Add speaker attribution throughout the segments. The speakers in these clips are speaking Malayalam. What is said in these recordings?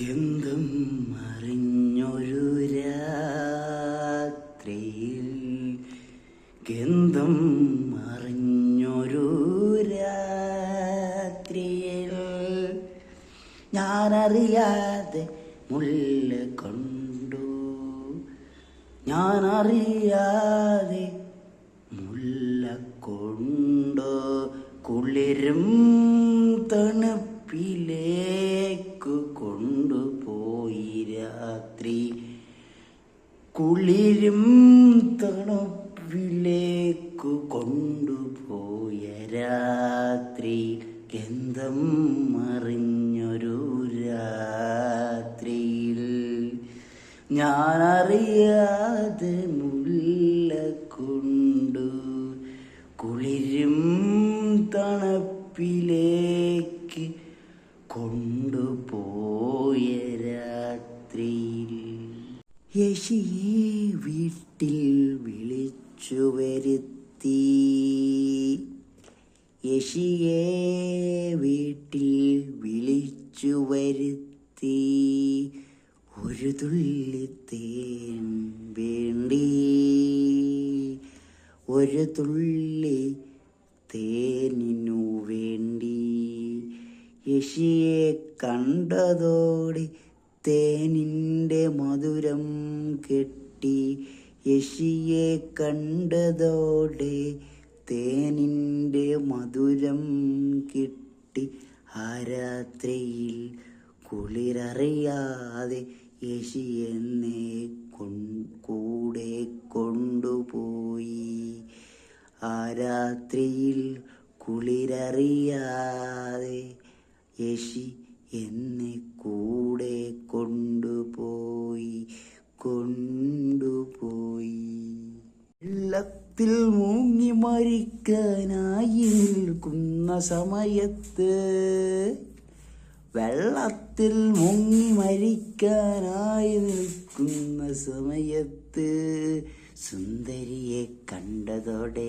Speaker 1: ഗന്ധം അറിഞ്ഞൊരു രാത്രിയിൽ ഗന്ധം അറിഞ്ഞൊരു രാത്രിയിൽ ഞാനറിയാതെ മുല്ല കൊണ്ടു. ഞാനറിയാതെ മുല്ല കൊണ്ടോ. കുളിരും തണുപ്പിലേക്കു കൊണ്ടുപോയി രാത്രി. കുളിരും തണുപ്പിലേക്ക് കൊണ്ടുപോയ രാത്രി. ഗന്ധം മറിഞ്ഞൊരു രാത്രിയിൽ. ഞാനറിയാതെ മുല്ല കൊണ്ടു കുളിരും തണുപ്പിലേക്ക് യശിയെ വീട്ടിൽ വിളിച്ചു വരുത്തി. യശിയെ വീട്ടിൽ വിളിച്ചു വരുത്തി. ഒരു തുള്ളി തേൻ വേണ്ടി. ഒരു തുള്ളി തേനിനു വേണ്ടി. യശിയെ കണ്ടതോടെ തേനിന്റെ മധുരം കെട്ടി യശിയെ കണ്ടതോടെ തേനിന്റെ മധുരം കിട്ടി ആ രാത്രിയിൽ കുളിരറിയാതെ യശി വെള്ളത്തിൽ മൂങ്ങി മരിക്കാനായി നിൽക്കുന്ന സമയത്ത് വെള്ളത്തിൽ മുങ്ങി മരിക്കാനായി നിൽക്കുന്ന സമയത്ത് സുന്ദരിയെ കണ്ടതോടെ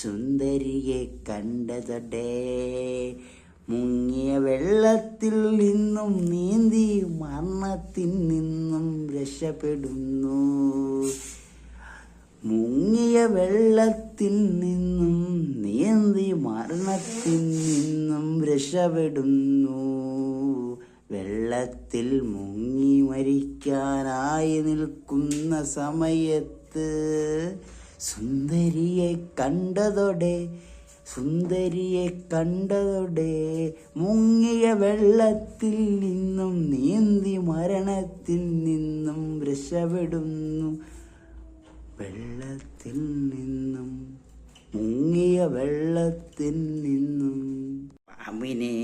Speaker 1: സുന്ദരിയെ കണ്ടതോടെ മുങ്ങിയ വെള്ളത്തിൽ നിന്നും നീന്തി മരണത്തിൽ നിന്നും രക്ഷപ്പെടുന്നു. വെള്ളത്തിൽ നിന്നും നീന്തി മരണത്തിൽ നിന്നും രക്ഷപ്പെടുന്നു. വെള്ളത്തിൽ മുങ്ങി മരിക്കാനായി നിൽക്കുന്ന സമയത്ത് സുന്ദരിയെ കണ്ടതോടെ സുന്ദരിയെ കണ്ടതോടെ മുങ്ങിയ വെള്ളത്തിൽ നിന്നും നീന്തി മരണത്തിൽ നിന്നും രക്ഷപ്പെടുന്നു. വെള്ളത്തിൽ നിന്നും മുങ്ങിയ വെള്ളത്തിൽ നിന്നും പാമ്പിനെ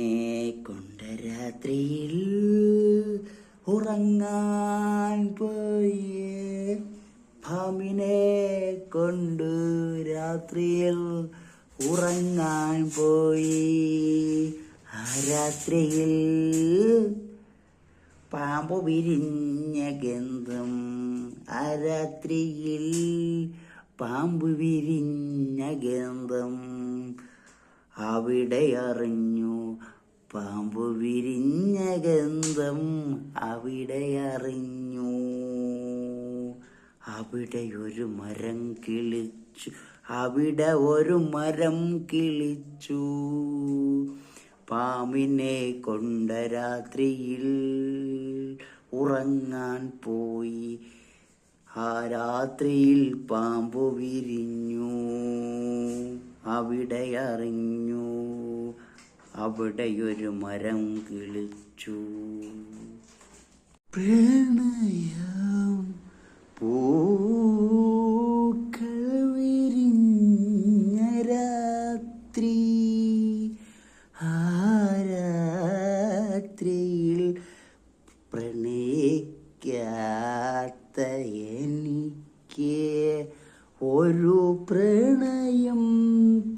Speaker 1: കൊണ്ട രാത്രിയിൽ ഉറങ്ങാൻ പോയി. പാമ്പിനെ കൊണ്ട് രാത്രിയിൽ ഉറങ്ങാൻ പോയി. ആ രാത്രിയിൽ പാമ്പു വിരിഞ്ഞ ഗന്ധം ആ രാത്രിയിൽ പാമ്പ് വിരിഞ്ഞ ഗന്ധം അവിടെ അറിഞ്ഞു. പാമ്പ് വിരിഞ്ഞ ഗന്ധം അവിടെ അറിഞ്ഞു. അവിടെ ഒരു മരം കിളിച്ചു. അവിടെ ഒരു മരം കിളിച്ചു. പാമ്പിനെ കൊണ്ട രാത്രിയിൽ ഉറങ്ങാൻ പോയി. ആ രാത്രിയിൽ പാമ്പു വിരിഞ്ഞു അവിടെ അറിഞ്ഞു. അവിടെ ഒരു മരം കിളിച്ചു. പ്രണയം പൂക്കൾ ഒരു പ്രണയം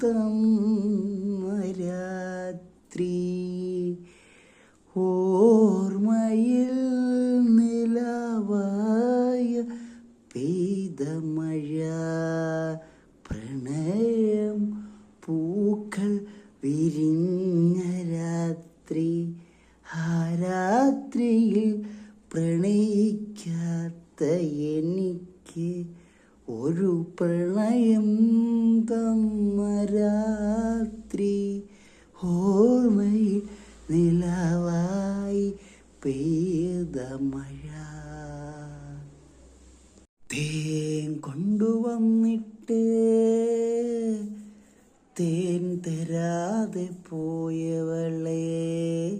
Speaker 1: തന്ന രാത്രി ഓർമ്മയിൽ നിലവായ പെയ്ത മഴ പ്രണയം പൂക്കൾ വിരിഞ്ഞ രാത്രി ആ രാത്രി രാത്രിയിൽ പ്രണയിക്കാത്ത എനിക്ക് ഒരു പ്രളയം തന്ന രാത്രി ഓർമ്മയിൽ നിലവായി പെയ്ത മഴ. തേൻ കൊണ്ടുവന്നിട്ട് തേൻ തരാതെ പോയവളെ.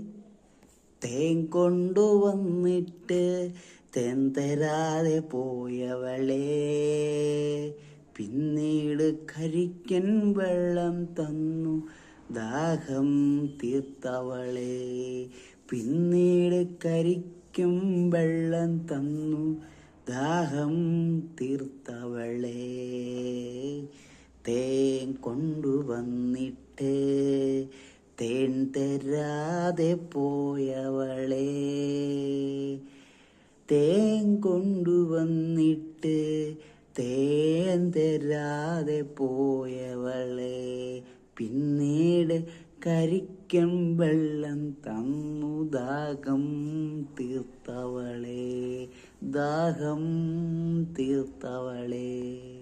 Speaker 1: തേൻ കൊണ്ടുവന്നിട്ട് തേൻ തരാതെ പോയവളെ. പിന്നീട് കരിക്കൻ വെള്ളം തന്നു. ദാഹം തീർത്തവളെ. പിന്നീട് കരിക്കും വെള്ളം തന്നു. ദാഹം തീർത്തവളെ. തേൻ കൊണ്ടുവന്നിട്ട് തേൻ തരാതെ പോയവളെ. തേൻ കൊണ്ടുവന്നിട്ട് തേൻ തരാതെ പോയവളെ പിന്നീട് കരിക്കം വെള്ളം തന്നു ദാഹം തീർത്തവളെ ദാഹം തീർത്തവളെ.